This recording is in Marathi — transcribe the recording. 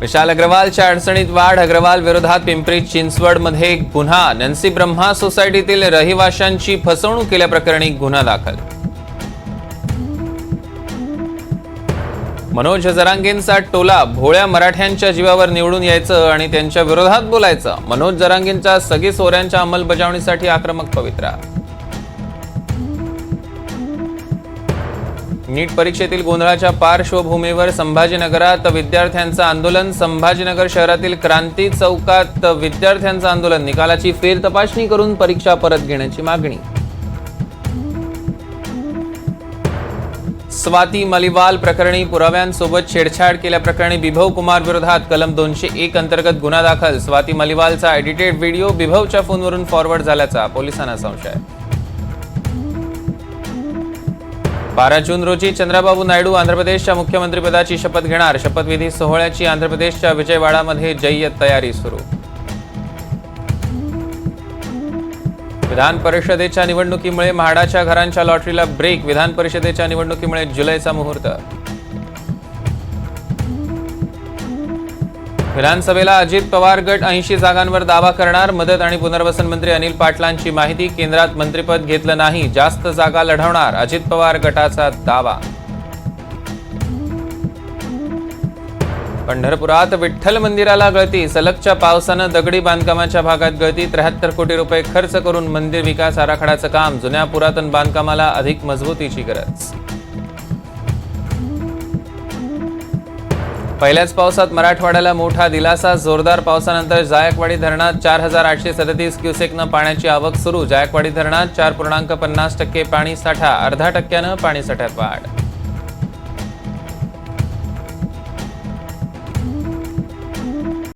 विशाल अग्रवालच्या अडचणीत वाढ अग्रवाल विरोधात पिंपरी चिंचवडमध्ये गुन्हा. नन्सी ब्रह्मा सोसायटीतील रहिवाशांची फसवणूक केल्याप्रकरणी गुन्हा दाखल. मनोज जरांगेंचा टोला भोळ्या मराठ्यांच्या जीवावर निवडून यायचं आणि त्यांच्या विरोधात बोलायचं. मनोज जरांगेंच्या सगळी सोऱ्यांच्या अंमलबजावणीसाठी आक्रमक पवित्रा नीट परीक्षेतील गोंधळाच्या पार्श्वभूमीवर संभाजीनगरात विद्यार्थ्यांचं आंदोलन. संभाजीनगर शहरातील क्रांती चौकात विद्यार्थ्यांचं आंदोलन. निकालाची फेर तपासणी करून परीक्षा परत घेण्याची मागणी. स्वाती मलिवाल प्रकरणी पुराव्यांसोबत छेडछाड केल्याप्रकरणी बिभव कुमार विरोधात कलम दोनशे एक अंतर्गत गुन्हा दाखल. स्वाती मलिवालचा एडिटेड व्हिडिओ बिभवच्या फोनवरून फॉरवर्ड झाल्याचा पोलिसांना संशय. बारा जून रोजी चंद्राबाबू नायडू आंध्र प्रदेशच्या मुख्यमंत्रीपदाची शपथ घेणार. शपथविधी सोहळ्याची आंध्र प्रदेशच्या विजयवाडामध्ये जय्यत तयारी सुरू. विधान परिषदेच्या निवडणुकीमुळे म्हाडाच्या घरांच्या लॉटरीला ब्रेक. विधान परिषदेच्या निवडणुकीमुळे जुलैचा मुहूर्त विधानसभेला अजित पवार गट ऐंशी जागांवर दावा करणार. मदत आणि पुनर्वसन मंत्री अनिल पाटलांची माहिती केंद्रात मंत्रिपद घेतलं नाही जास्त जागा लढवणार अजित पवार गटाचा दावा. पंढरपुरात विठ्ठल मंदिराला गळती सलगच्या पावसानं दगडी बांधकामाच्या भागात गळती त्र्याहत्तर कोटी रुपये खर्च करून मंदिर विकास आराखड्याचं काम जुन्या पुरातन बांधकामाला अधिक मजबूतीची गरज. पहिल्याच पावसात मराठवाड्याला मोठा दिलासा. जोरदार पावसानंतर जायकवाडी धरणात चार हजार आठशे सदतीस क्युसेकनं पाण्याची आवक सुरू. जायकवाडी धरणात चार पूर्णांक पन्नास टक्के पाणी साठा. अर्धा टक्क्यानं पाणी साठ्यात वाढ.